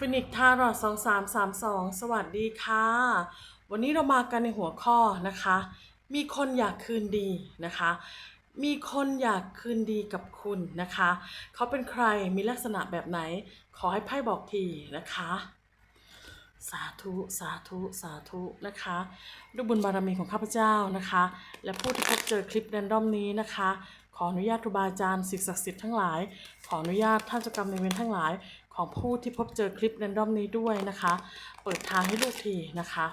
ฟินิกทารอด2332 สวัสดีค่ะ วันนี้เรามากันในหัวข้อนะคะ มีคนอยากคืนดีนะคะ มีคนอยากคืนดีกับคุณนะคะ เขาเป็นใครมีลักษณะแบบไหน ขอให้ไพ่บอกทีนะคะ สาธุ สาธุ สาธุนะคะด้วยบุญบารมีของข้าพเจ้านะคะ และผู้ที่พบเจอคลิปแรนดอมนี้นะคะ ขออนุญาตครูบาอาจารย์สิ่งศักดิ์สิทธิ์ทั้งหลาย ขออนุญาตท่านเจ้ากรรมนายเวรทั้งหลาย ของผู้ที่พบเจอคลิปแรนดอมนี้ด้วยนะคะ เปิดทางให้ลูกทีนะคะ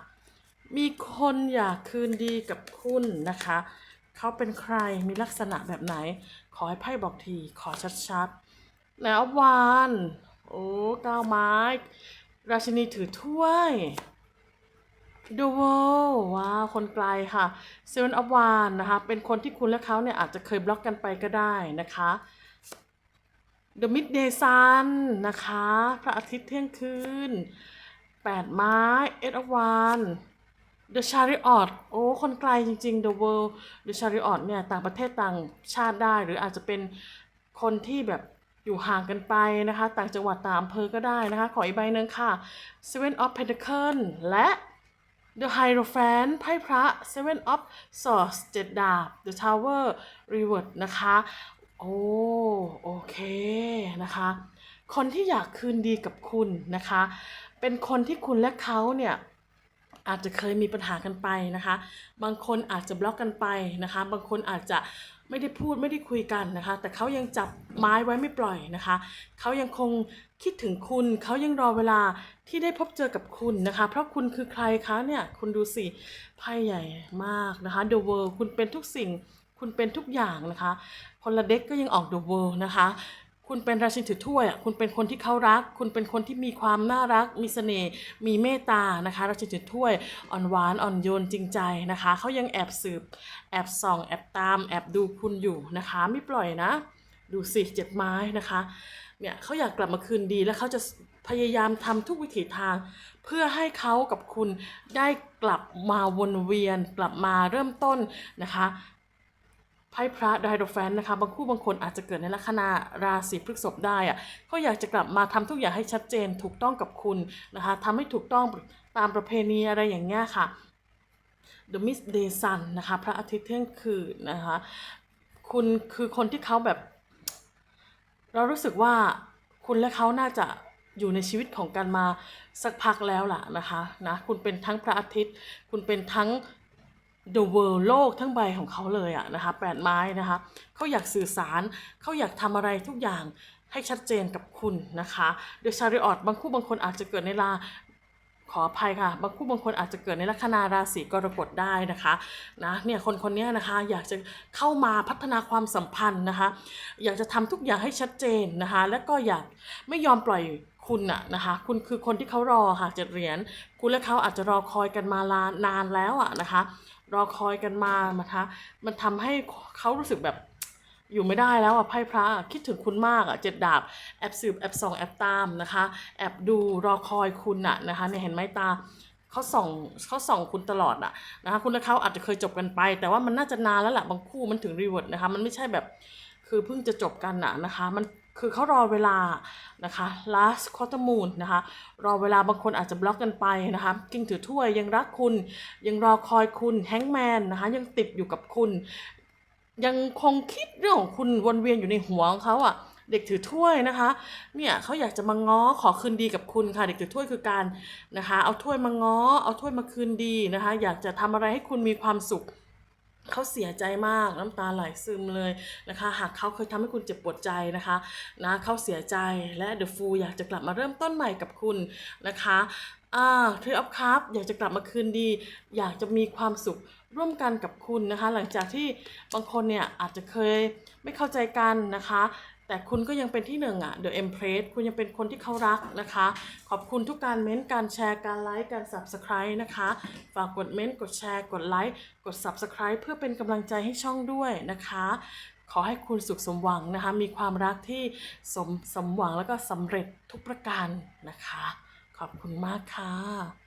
มีคนอยากคืนดีกับคุณนะคะ เขาเป็นใครมีลักษณะแบบไหน ขอให้ไพ่บอกที ขอชัดๆ แล้ววาน โอ้ก้าวไม้ ราชินีถือถ้วย ดูโวว้าวคนไกลค่ะเซเว่นอ f วานนะคะ เป็นคนที่คุณและเขาเนี่ยอาจจะเคยบล็อกกันไปก็ได้นะคะ The Midday Sun นะคะ พระอาทิตย์เที่ยงคืนแปดไม้เอ็ดอ f วาน The Chariot โอ้ คนไกลจริงๆ The World The Chariot เนี่ย ต่างประเทศต่างชาติได้ หรืออาจจะเป็นคนที่แบบอยู่ห่างกันไปนะคะ ต่างจังหวัดต่างอำเภอก็ได้นะคะ ขออีกใบหนึ่งค่ะ Seven of Pentacles และ The Hierophant ไพ่พระ Seven of Swords เจ็ดดาบ The Tower Revert นะคะ โอ้ โอเค นะคะ คนที่อยากคืนดีกับคุณนะคะ เป็นคนที่คุณและเขาเนี่ย อาจจะเคยมีปัญหากันไปนะคะ บางคนอาจจะบล็อกกันไปนะคะ บางคนอาจจะไม่ได้พูดไม่ได้คุยกันนะคะ แต่เขายังจับไม้ไว้ไม่ปล่อยนะคะ เขายังคงคิดถึงคุณ เขายังรอเวลาที่ได้พบเจอกับคุณนะคะ เพราะคุณคือใครคะเนี่ย คุณดูสิไพ่ใหญ่มากนะคะ The World คุณเป็นทุกสิ่ง คุณเป็นทุกอย่างนะคะ คนละเด็กก็ยังออก The World นะคะ คุณเป็นราชินีถือถ้วยอะคุณเป็นคนที่เขารัก คุณเป็นคนที่มีความน่ารัก มีเสน่ห์ มีเมตตา นะคะ ราชินีถือถ้วย อ่อนหวาน อ่อนโยน จริงใจนะคะ เขายังแอบสืบ แอบส่อง แอบตาม แอบดูคุณอยู่นะคะ ไม่ปล่อยนะ ดูสิ เจ็ดไม้นะคะ เนี่ยเขาอยากกลับมาคืนดี และเขาจะพยายามทำทุกวิถีทาง เพื่อให้เขากับคุณได้กลับมาวนเวียน กลับมาเริ่มต้นนะคะ ไพ่พระไดโรแฟนนะคะบางคู่บางคนอาจจะเกิดในลัคนาราศีพฤษภได้อะเขาอยากจะกลับมาทำทุกอย่างให้ชัดเจนถูกต้องกับคุณนะคะทำให้ถูกต้องตามประเพณีอะไรอย่างเงี้ยค่ะ The Miss Day Sun นะคะพระอาทิตย์เที่ยงคืนนะคะคุณคือคนที่เขาแบบ เรารู้สึกว่าคุณและเขาน่าจะอยู่ในชีวิตของกันมาสักพักแล้วล่ะนะคะนะคุณเป็นทั้งพระอาทิตย์ คุณเป็นทั้ง the world โลกทั้งใบของเขาเลยอะนะคะแปดไม้นะคะเขาอยากสื่อสารเขาอยากทำอะไรทุกอย่างให้ชัดเจนกับคุณนะคะ The Chariot บางคู่บางคนอาจจะเกิดในราขออภัยค่ะ บางคู่บางคนอาจจะเกิดในลัคนาราศีกรกฎได้นะคะนะเนี่ยคนคนนี้นะคะอยากจะเข้ามาพัฒนาความสัมพันธ์นะคะ อยากจะทำทุกอย่างให้ชัดเจนนะคะ และก็อยากไม่ยอมปล่อย คุณอะนะคะคุณคือคนที่เขารอค่ะเจ็ดเหรียญคุณและเขาอาจจะรอคอยกันมาลานานแล้วอะนะคะ รอคอยกันมานะคะมันทำให้เขารู้สึกแบบอยู่ไม่ได้แล้วอะไพ่พระคิดถึงคุณมากอะเจ็ดดาบแอบสืบแอบส่องแอบตามนะคะแอบดูรอคอยคุณอะนะคะเนี่ยเห็นไหมตาเขาส่องเขาส่องคุณตลอดอะนะคะคุณและเขาอาจจะเคยจบกันไป แต่ว่ามันน่าจะนานแล้วแหละบางคู่มันถึงรีเวิร์ดนะคะมันไม่ใช่แบบคือเพิ่งจะจบกันอะนะคะมัน คือเขารอเวลานะคะ last quarter moon นะคะ รอเวลาบางคนอาจจะบล็อกกันไปนะคะกิ้งถือถ้วยยังรักคุณ ยังรอคอยคุณแฮงแมนนะคะ ยังติดอยู่กับคุณ ยังคงคิดเรื่องของคุณวนเวียนอยู่ในหัวของเขาอะเด็กถือถ้วยนะคะ เนี่ยเขาอยากจะมาง้อขอคืนดีกับคุณค่ะ เด็กถือถ้วยคือการนะคะ เอาถ้วยมาง้อ เอาถ้วยมาคืนดีนะคะ อยากจะทำอะไรให้คุณมีความสุข เขาเสียใจมากน้ำตาไหลซึมเลยนะคะ หากเขาเคยทำให้คุณเจ็บปวดใจนะคะนะเขาเสียใจและเดอะฟูอยากจะกลับมาเริ่มต้นใหม่กับคุณนะคะอ่าทรีออฟคัพอยากจะกลับมาคืนดี อยากจะมีความสุขร่วมกันกับคุณนะคะ หลังจากที่บางคนเนี่ยอาจจะเคยไม่เข้าใจกันนะคะ แต่คุณก็ยังเป็นที่หนึ่งอะ The Empress คุณยังเป็นคนที่เขารักนะคะ ขอบคุณทุกการเม้นต์การแชร์การไลค์การ Subscribe นะคะ ฝากกดเม้นต์กดแชร์กดไลค์กด Subscribe เพื่อเป็นกำลังใจให้ช่องด้วยนะคะขอให้คุณสุขสมหวังนะคะ มีความรักที่สมสมหวังแล้วก็สำเร็จทุกประการนะคะ ขอบคุณมากค่ะ